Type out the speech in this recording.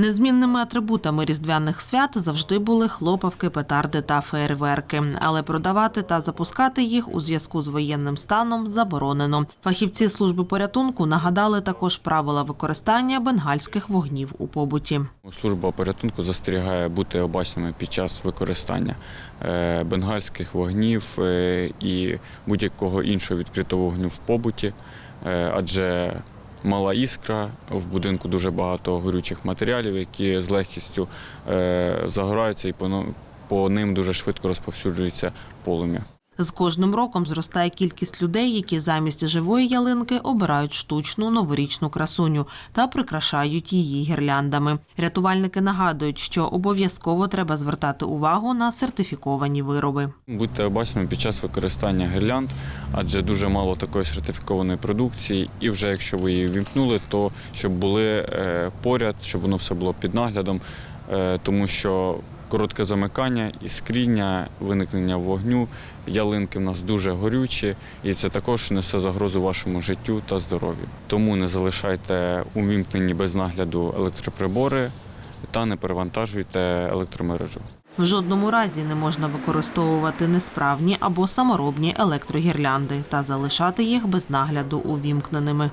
Незмінними атрибутами різдвяних свят завжди були хлопавки, петарди та феєрверки, але продавати та запускати їх у зв'язку з воєнним станом заборонено. Фахівці служби порятунку нагадали також правила використання бенгальських вогнів у побуті. Служба порятунку застерігає бути обачними під час використання е, бенгальських вогнів е, і будь-якого іншого відкритого вогню в побуті, е, адже мала іскра, в будинку дуже багато горючих матеріалів, які з легкістю е, загораються і по ним дуже швидко розповсюджується полум'я. З кожним роком зростає кількість людей, які замість живої ялинки обирають штучну новорічну красуню та прикрашають її гірляндами. Рятувальники нагадують, що обов'язково треба звертати увагу на сертифіковані вироби. Будьте обачними під час використання гірлянд, адже дуже мало такої сертифікованої продукції, і вже якщо ви її вімкнули, то щоб були е, поряд, щоб воно все було під наглядом, е, тому що коротке замикання, іскріння, виникнення вогню, ялинки в нас дуже горючі, і це також несе загрозу вашому життю та здоров'ю. Тому не залишайте увімкнені без нагляду електроприбори та не перевантажуйте електромережу. В жодному разі не можна використовувати несправні або саморобні електрогірлянди та залишати їх без нагляду увімкненими.